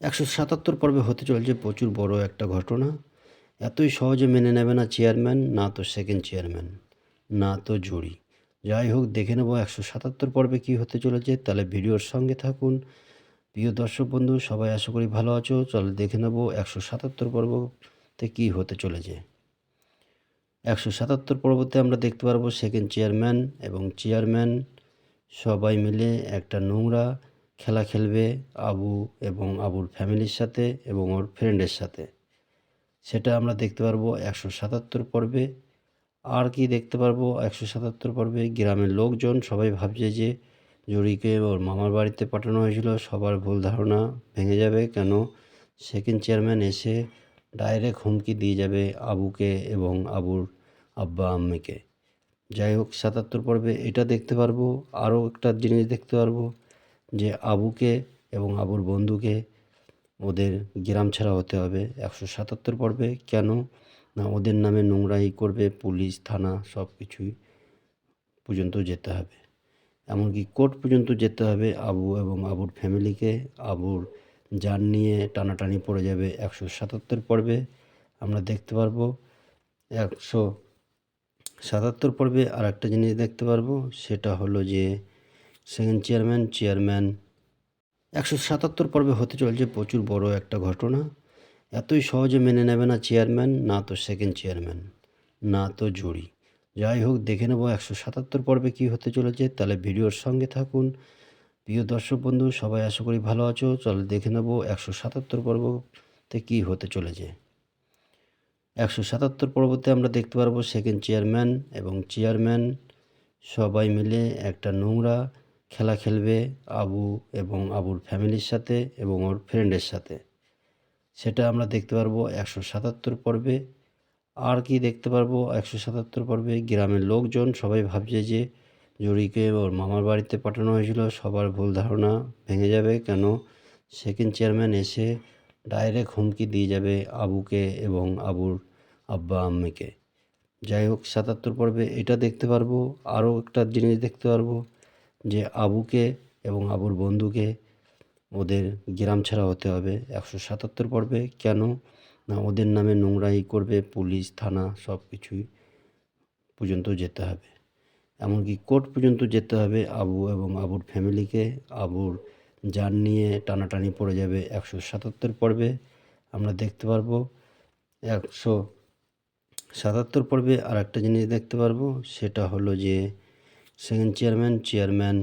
একশো সাতাত্তর পর্বে হতে চলেছে প্রচুর বড় একটা ঘটনা। এতই সহজে মেনে নেবে না চেয়ারম্যান, না তো সেকেন্ড চেয়ারম্যান, না তো জুরি। যাই হোক, দেখে নেব একশো সাতাত্তর পর্বে কী হতে চলেছে। তাহলে ভিডিওর সঙ্গে থাকুন। প্রিয় দর্শক বন্ধু, সবাই আশা করি ভালো আছো। চলো দেখে নেব একশো সাতাত্তর পর্বতে কী হতে চলেছে। একশো সাতাত্তর পর্বতে আমরা দেখতে পারব সেকেন্ড চেয়ারম্যান এবং চেয়ারম্যান সবাই মিলে একটা নোংরা খেলা খেলবে আবু এবং আবুর ফ্যামিলির সাথে এবং ওর ফ্রেন্ডের সাথে। সেটা আমরা দেখতে পারব একশো সাতাত্তর পর্বে। আর কি দেখতে পারব একশো সাতাত্তর পর্বে? গ্রামের লোকজন সবাই ভাবছে যে জুরিকে ওর মামার বাড়িতে পাঠানো হয়েছিল। সবার ভুল ধারণা ভেঙে যাবে কেন? সেকেন্ড চেয়ারম্যান এসে ডাইরেক্ট হুমকি দিয়ে যাবে আবুকে এবং আবুর আব্বা আম্মিকে। যাই হোক, সাতাত্তর পর্বে এটা দেখতে পারব। আরও একটা জিনিস দেখতে পারব। যে আবুকে এবং আবুর বন্ধুকে ওদের গ্রাম ছাড়া হতে হবে। একশো সাতাত্তর পর্বে কেন? না, ওদের নামে নোংরাই করবে পুলিশ, থানা, সব কিছুই পর্যন্ত যেতে হবে। এমনকি কোর্ট পর্যন্ত যেতে হবে আবু এবং আবুর ফ্যামিলিকে। আবুর যান নিয়ে টানাটানি পড়ে যাবে। একশো সাতাত্তর পর্বে আমরা দেখতে পারব। একশো সাতাত্তর পর্বে আর একটা জিনিস দেখতে পারব, সেটা হলো যে সেকেন্ড চেয়ারম্যান চেয়ারম্যান। একশো সাতাত্তর পর্বে হতে চলেছে প্রচুর বড় একটা ঘটনা। এতই সহজে মেনে নেবে না চেয়ারম্যান, না তো সেকেন্ড চেয়ারম্যান, না তো জুরি। যাই হোক, দেখে নেব একশো সাতাত্তর পর্বে কী হতে চলেছে। তাহলে ভিডিওর সঙ্গে থাকুন। প্রিয় দর্শক বন্ধু, সবাই আশা করি ভালো আছো। চলো দেখে নেব একশো সাতাত্তর পর্বতে কী হতে চলেছে। একশো সাতাত্তর পর্বতে আমরা দেখতে পারব সেকেন্ড চেয়ারম্যান এবং চেয়ারম্যান সবাই মিলে একটা নোংরা খেলা খেলবে আবু এবং আবুর ফ্যামিলির সাথে এবং ওর ফ্রেন্ডের সাথে। সেটা আমরা দেখতে পারব একশো সাতাত্তর পর্বে। আর কি দেখতে পারব একশো সাতাত্তর পর্বে? গ্রামের লোকজন সবাই ভাবছে যে জুরিকে ওর মামার বাড়িতে পাঠানো হয়েছিল। সবার ভুল ধারণা ভেঙে যাবে কেন? সেকেন্ড চেয়ারম্যান এসে ডাইরেক্ট হুমকি দিয়ে যাবে আবুকে এবং আবুর আব্বা আম্মিকে। যাই হোক, সাতাত্তর পর্বে এটা দেখতে পারব। আরও একটা জিনিস দেখতে পারব। যে আবুকে এবং আবুর বন্ধুকে ওদের গ্রাম ছাড়া হতে হবে। একশো সাতাত্তর পর্বে কেন? না, ওদের নামে নোংরাই করবে পুলিশ, থানা সব কিছুই পর্যন্ত যেতে হবে। এমনকি কোর্ট পর্যন্ত যেতে হবে আবু এবং আবুর ফ্যামিলিকে। আবুর যান নিয়ে টানাটানি পড়ে যাবে। একশো সাতাত্তর পর্বে আমরা দেখতে পারব। একশো সাতাত্তর পর্বে আর একটা জিনিস দেখতে পারব, সেটা হলো যে সেকেন্ড চেয়ারম্যান চেয়ারম্যান